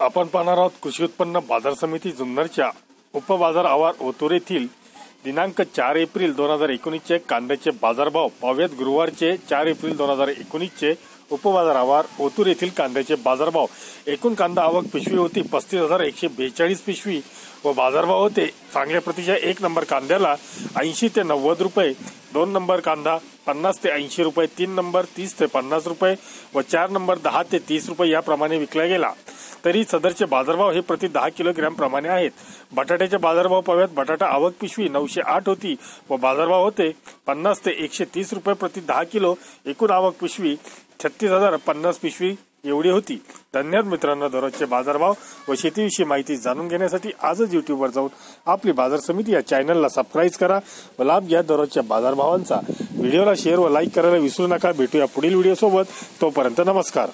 आपण पाहणार आहोत कृषी उत्पन्न बाजार समिती जुन्नरच्या उपबाजार आवार ओतूर येथील दिनांक चार एप्रिल दोन हजार एकोणीसचे कांद्याचे बाजारभाव पाव्यात गुरुवारचे चार एप्रिल दोन हजार एकोणीसचे उपबाजार आवार ओतूर येथील कांद्याचे बाजारभाव. एकूण कांदा आवक पिशवी होती पस्तीस हजार एकशे बेचाळीस पिशवी व बाजारभाव होते चांगल्या प्रतीच्या एक नंबर कांद्याला ऐंशी ते नव्वद रुपये दोन नंबर कांदा पन्नास ते ऐंशी रुपये तीन नंबर तीस ते पन्नास रुपये व चार नंबर दहा ते तीस रुपये याप्रमाणे विकला गेला. तरी सदरचे बाजारभाव हे प्रति दहा किलोग्रॅम प्रमाणे आहेत. बटाट्याचे बाजारभाव पाव्यात बटाटा आवक पिशवी नऊशे आठ होती व बाजारभाव होते पन्नास ते एकशे तीस रुपये प्रति दहा किलो. एकूण आवक पिशवी छत्तीस हजार पन्नास पिशवी एवढी होती. धन्यवाद मित्रांनो दररोजचे बाजारभाव व शेतीविषयी माहिती जाणून घेण्यासाठी आजच युट्यूबवर जाऊन आपली बाजार समिती या चॅनलला सबस्क्राईब करा व लाभ घ्या दररोजच्या बाजारभावांचा. व्हिडिओला शेअर व लाईक करायला विसरू नका. भेटूया पुढील व्हिडिओ सोबत. तोपर्यंत नमस्कार.